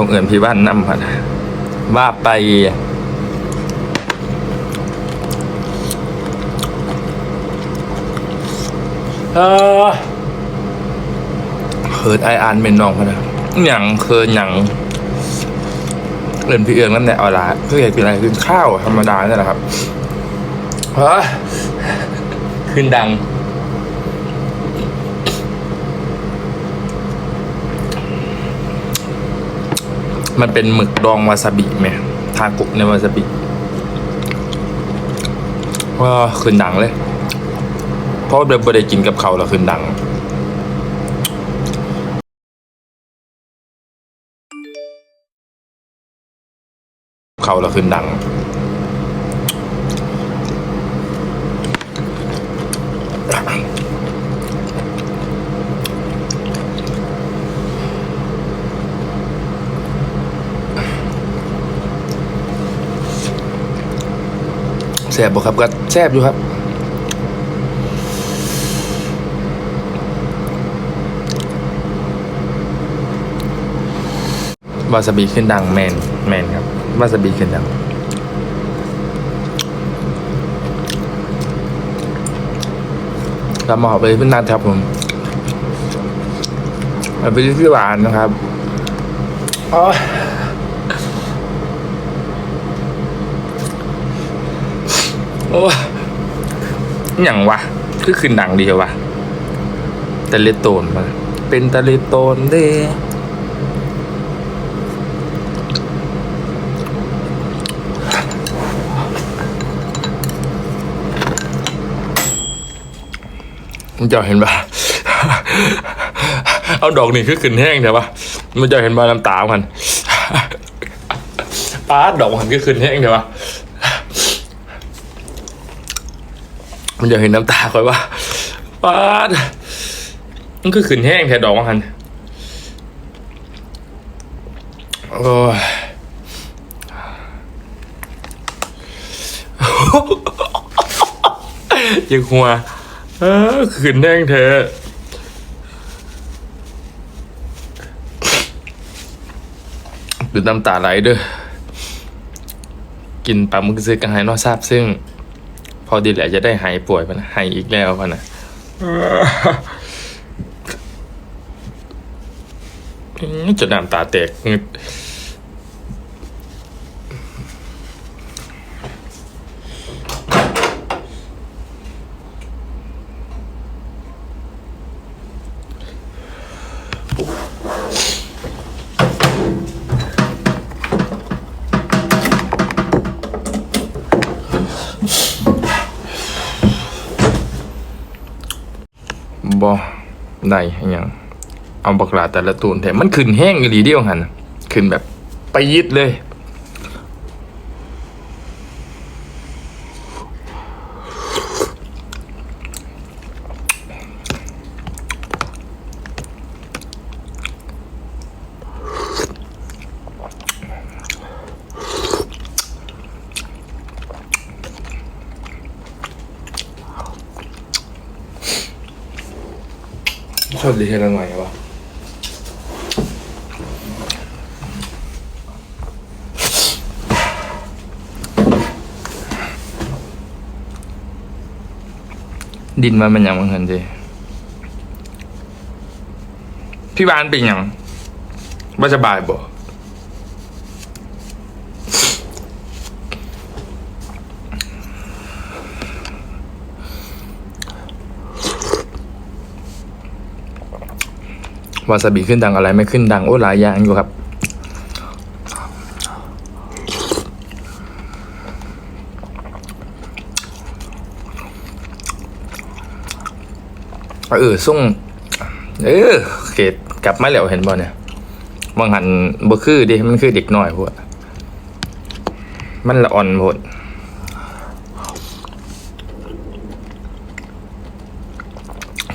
ต้องเอื่นพี่บ้านนำพันว่าไปเออเคิดไออ่านเป็นน้องพะนะหยังเคินหยังเล่นพี่เอืองนั่นแหละเอาละเพื่อเหตุเป็นอะไรคือข้าวธรรมดาเนี่ยแหละครับเฮ้ยขึ้นดัง มันเป็นหมึกดองวาซาบิไหมทากุในวาซาบิว่าคืนดังเลย เพราะเดิมไม่ได้กินกับเขาวแล้วคืนดังเขาวแล้วคืนดัง ซ่บบ่ครับก็แซ่บอยู่ครับ วาซาบิขึ้นดังแมนแมนครับ วาซาบิขึ้นดังเรามาออกไปพื้นนานครับผมเอาไปที่พี่หวานนะครับอ๋อ โอ้ยอหย่างวะคือขึ้นดังดีวะตะเลโตนมาเป็นตะเลโตนเด้มันจะเห็นปะเอาดอกนี่คือขึ้นแห้งใช่ปะมันจะเห็นปะน้ำตามันป้าดดอกมันก็ขึ้นแห้งใช่ปะ มันจะเห็นน้ำตาคอยว่าปาดมันก็ขึ้นแห้งแค่ดอกมันโอ้ยยังหัวเออขืนแดงเธอดูน้ำตาไหลเด้อกินปลาหมึกซื้อกันหายนอทราบซึ่ง พอดีแหละจะได้หายป่วยพะนะหายอีกแล้วพะนะอื้อจนน้ำตาแตก บ่ได้อิหยังเอาบักลาแต่ละตูนแต่มันขึ้นแห้งอีหลีเดียวหันขึ้นแบบไปยิดเลย ชอบดีเทลหน่อยวะดินมันเป็นย่างบางคนดิพี่บ้านเป็นอย่างว่าสบายบ่ วาซาบิขึ้นดังอะไรไม่ขึ้นดังโอ้หลายอย่างอยู่ครับ เออส่งเออเกตกลับมาแล้วเห็นบ่เนี่ยบางหันบ่คือดิมันคือเด็กน้อยพวกมันละอ่อนโพด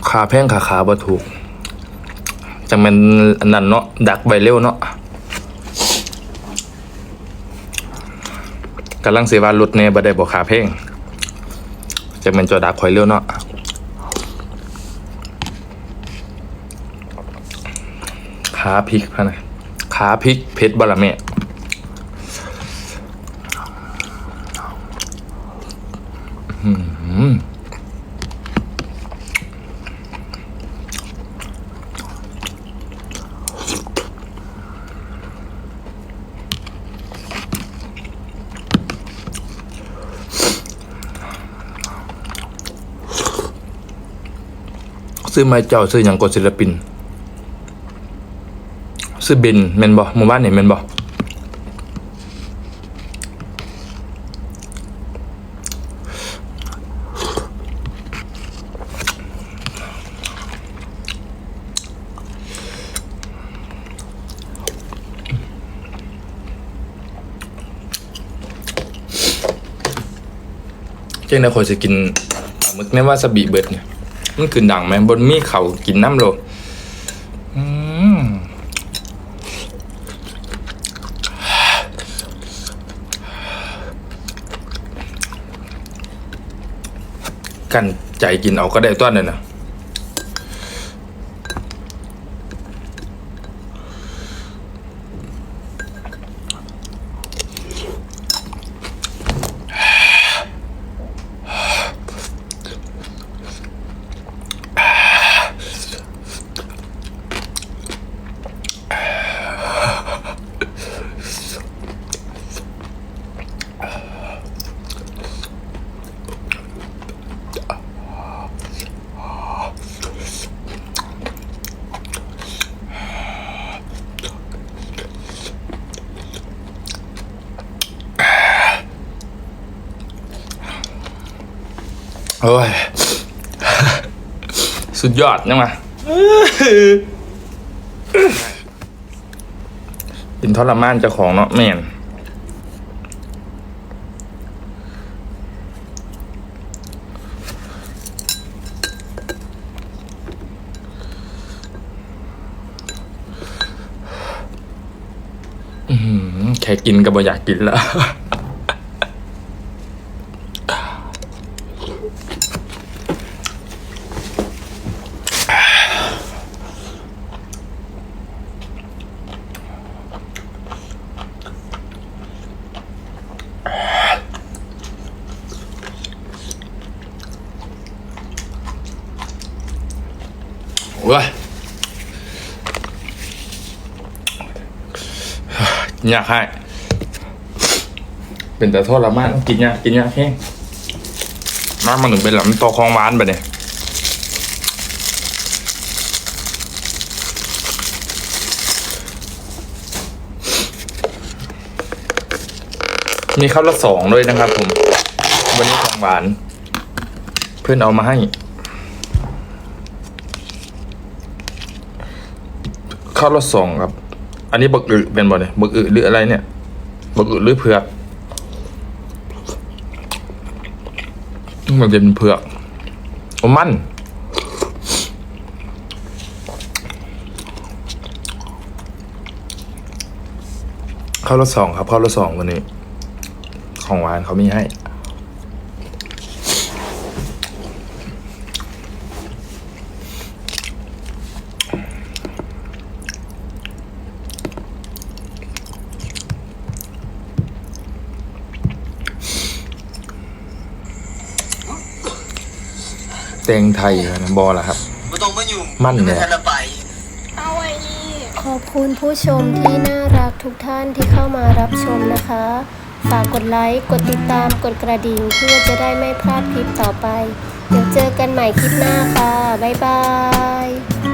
ขาแพงขาขาบ่ถูก จังมันอันนั้นเนาะดักใบเร็วเนาะกำลังเสิว่ารุดเนี่ยบ่ได้บ่ขาเพ่งจังมันจะดักคอยเร็วเนาะขาพริกพะนะขาพริกเพชรบาละแม่อื้อหือ ซื้อไม้เจ้าซื้ออย่างกดศิลปิน ซื้อเบนแมนบอหมู่บ้านนี่แมนบอเจ้าในคนจะกินปลาหมึกในวาซาบิเบิดเนี่ย มันคือดังไหมบนมีเขากินน้ำโลกันใจกินเอาก็ได้ต้นเลยนะ โอ้ย สุดยอดยังมาเป็นทรมานเจ้าของเนาะแม่นแค่กินก็บ่อยากกินแล้ว ว้ยอยากให้ เป็นแต่โทษละมากกินยากกินยากแห้งมากมันถึงเป็นหลำตัวคลองหวานไปเนี่ยมีข้าวละสองด้วยนะครับผม วันนี้ของหวาน เพื่อนเอามาให้ ข้าวละสองครับ อันนี้บักอึเป็นบ่เนี่ยบักอึหรืออะไรเนี่ยบักอึหรือเผือกมันจะเป็นเผือกอ้มันข้าวละสองครับข้าวละสองวันนี้ ของหวานเขามีให้ แตงไทยนะบอละครับ ไม่ต้องมายุ่งมั่นเนี่ยไทันละไป เอาไว้นี่ขอบคุณผู้ชมที่น่ารักทุกท่านที่เข้ามารับชมนะคะ ฝากกดไลค์ กดติดตาม กดกระดิ่งเพื่อจะได้ไม่พลาดคลิปต่อไป เดี๋ยวเจอกันใหม่คลิปหน้าค่ะ บ๊ายบาย